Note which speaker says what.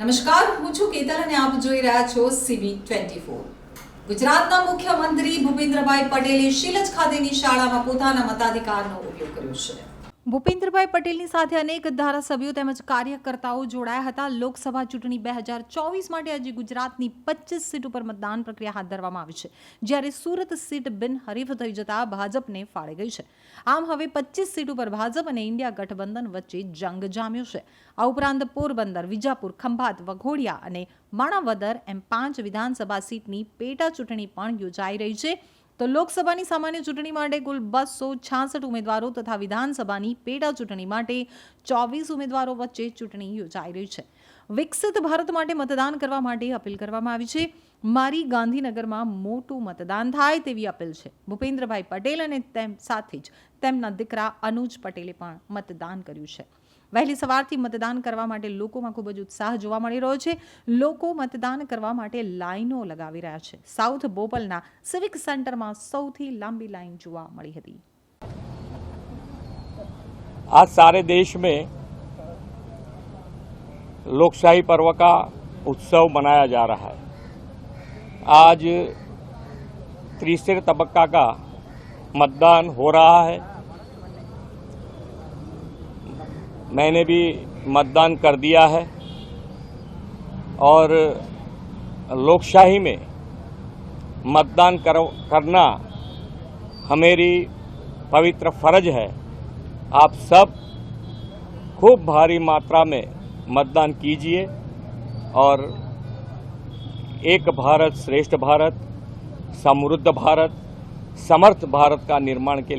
Speaker 1: નમસ્કાર, હું છું કેતન અને આપ જોઈ રહ્યા છો સીબી ટ્વેન્ટી ફોર ગુજરાતના મુખ્યમંત્રી ભૂપેન્દ્રભાઈ પટેલે શીલજ ખાતેની શાળામાં પોતાના મતાધિકારનો ઉપયોગ કર્યો છે. ભૂપેન્દ્રભાઈ પટેલની સાથે અનેક ધારાસભ્યો તેમજ કાર્યકર્તાઓ જોડાયા હતા. લોકસભા ચૂંટણી બે હજાર ચોવીસ માટે આજે ગુજરાતની પચીસ સીટ ઉપર મતદાન પ્રક્રિયા હાથ ધરવામાં આવી છે. જ્યારે સુરત સીટ બિનહરીફ થઈ જતા ભાજપને ફાળે ગઈ છે. આમ હવે પચીસ સીટ ઉપર ભાજપ અને ઇન્ડિયા ગઠબંધન વચ્ચે જંગ જામ્યો છે. આ ઉપરાંત પોરબંદર, વિજાપુર, ખંભાત, વઘોડિયા અને માણાવદર એમ પાંચ વિધાનસભા સીટની પેટા ચૂંટણી પણ યોજાઈ રહી છે. તો લોકસભાની સામાન્ય ચૂંટણી માટે કુલ બસો છાસઠ ઉમેદવારો તથા વિધાનસભાની પેટા ચૂંટણી માટે ચોવીસ ઉમેદવારો વચ્ચે ચૂંટણી યોજાઈ રહી છે. વિકસિત ભારત માટે મતદાન કરવા માટે અપીલ કરવામાં આવી છે. મારી ગાંધીનગરમાં મોટું મતદાન થાય તેવી અપીલ છે. ભૂપેન્દ્રભાઈ પટેલ અને તેમ સાથે જ તેમના દીકરા અનુજ પટેલે પણ મતદાન કર્યું છે. વહેલી સવારથી મતદાન કરવા માટે લોકોમાં ખૂબ જ ઉત્સાહ જોવા મળી રહ્યો છે લોકો મતદાન કરવા માટે લાઈનો લગાવી રહ્યા છે સાઉથ બોપલના સિવિક સેન્ટરમાં સૌથી લાંબી લાઈન જોવા મળી હતી
Speaker 2: आज सारे देश में लोकशाही पर्व का उत्सव मनाया जा रहा है आज तीसरे तबक्का का मतदान हो रहा है मैंने भी मतदान कर दिया है और लोकशाही में मतदान कर, करना हमारी पवित्र फ़र्ज़ है। आप सब खूब भारी मात्रा में मतदान कीजिए और एक भारत श्रेष्ठ भारत समृद्ध भारत समर्थ भारत का निर्माण के लिए